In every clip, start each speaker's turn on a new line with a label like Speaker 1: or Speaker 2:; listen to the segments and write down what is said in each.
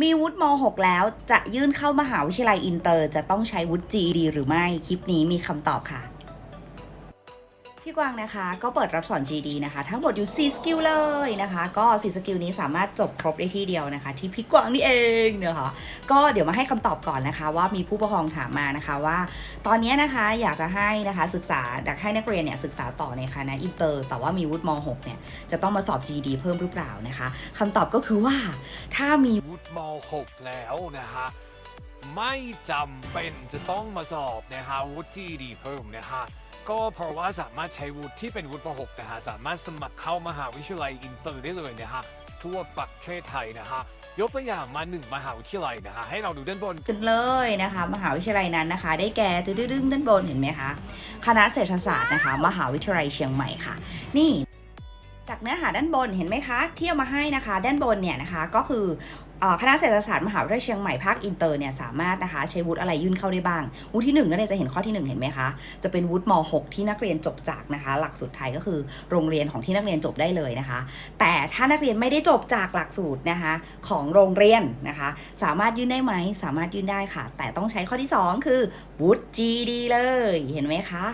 Speaker 1: มีวุฒิม .6 แล้วจะยื่นเข้ามหาวิทยาลัยอินเตอร์ จะต้องใช้วุฒิ GED หรือไม่ คลิปนี้มีคำตอบค่ะ พี่กวางนะคะก็เปิดรับสอน GD นะคะ ทั้งหมดอยู่ 4 สกิลเลยนะคะ ก็ 4 สกิลนี้สามารถจบครบได้ที่เดียวนะคะ ที่พี่กวางนี่เองนะคะก็เดี๋ยวมาให้คำตอบก่อนนะคะ ว่ามีผู้ปกครองถามมานะคะว่า ตอนนี้นะคะอยากจะให้นะคะศึกษาอยากให้นักเรียนเนี่ยศึกษาต่อในคณะอินเตอร์แต่ว่ามีวุฒิม .6 เนี่ยจะต้องมาสอบ GD เพิ่มหรือเปล่านะคะคำตอบก็คือว่าถ้ามี
Speaker 2: วุฒิม .6 แล้วนะฮะไม่จำเป็นจะต้องมาสอบนะฮะวุฒิ GD เพิ่มนะฮะ ก็เพราะว่าสามารถใช้วุฒิที่เป็นวุฒิม .6 นะฮะสามารถสมัครเข้ามหาวิทยาลัยอินเตอร์ได้เลยนะฮะทั่วประเทศไทยนะฮะยกตัวอย่างมาหนึ่งมหาวิทยาลัยนะฮะให้เราดูด้านบน
Speaker 1: กันเลยนะคะ มหาวิทยาลัยนั้นนะคะ ได้แก่ตึ้งๆด้านบนเห็นไหมคะคณะเศรษฐศาสตร์นะคะ มหาวิทยาลัยเชียงใหม่ค่ะ นี่จากเนื้อหาด้านบนเห็นไหมคะ ที่เอามาให้นะคะ ด้านบนเนี่ยนะคะก็คือ คณะเศรษฐศาสตร์มหาวิทยาลัยเชียงใหม่ภาคอินเตอร์เนี่ยสามารถนะคะใช้วุฒิอะไรยื่นเข้าได้บ้าง วุฒิที่หนึ่งนั่นเองจะเห็นข้อที่หนึ่งเห็นไหมคะจะเป็นวุฒิม .6 ที่นักเรียนจบจากนะคะ หลักสูตรไทยก็คือโรงเรียนของที่นักเรียนจบได้เลยนะคะ แต่ถ้านักเรียนไม่ได้จบจากหลักสูตรนะคะของโรงเรียนนะคะสามารถยื่นได้ไหม สามารถยื่นได้ค่ะ แต่ต้องใช้ข้อที่ 2 คือวุฒิ GD เลย เห็นไหมคะ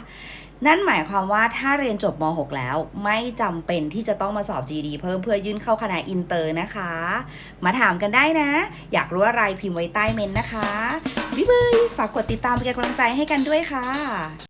Speaker 1: นั่นหมายความว่าถ้าเรียนจบม .6 แล้ว ไม่จำเป็นที่จะต้องมาสอบ GD เพิ่มเพื่อยื่นเข้าคณะอินเตอร์นะคะ มาถามกันได้นะ อยากรู้อะไรพิมพ์ไว้ใต้เมนนะคะ บ๊ายบายฝากกดติดตามเป็นกำลังใจให้กันด้วยค่ะ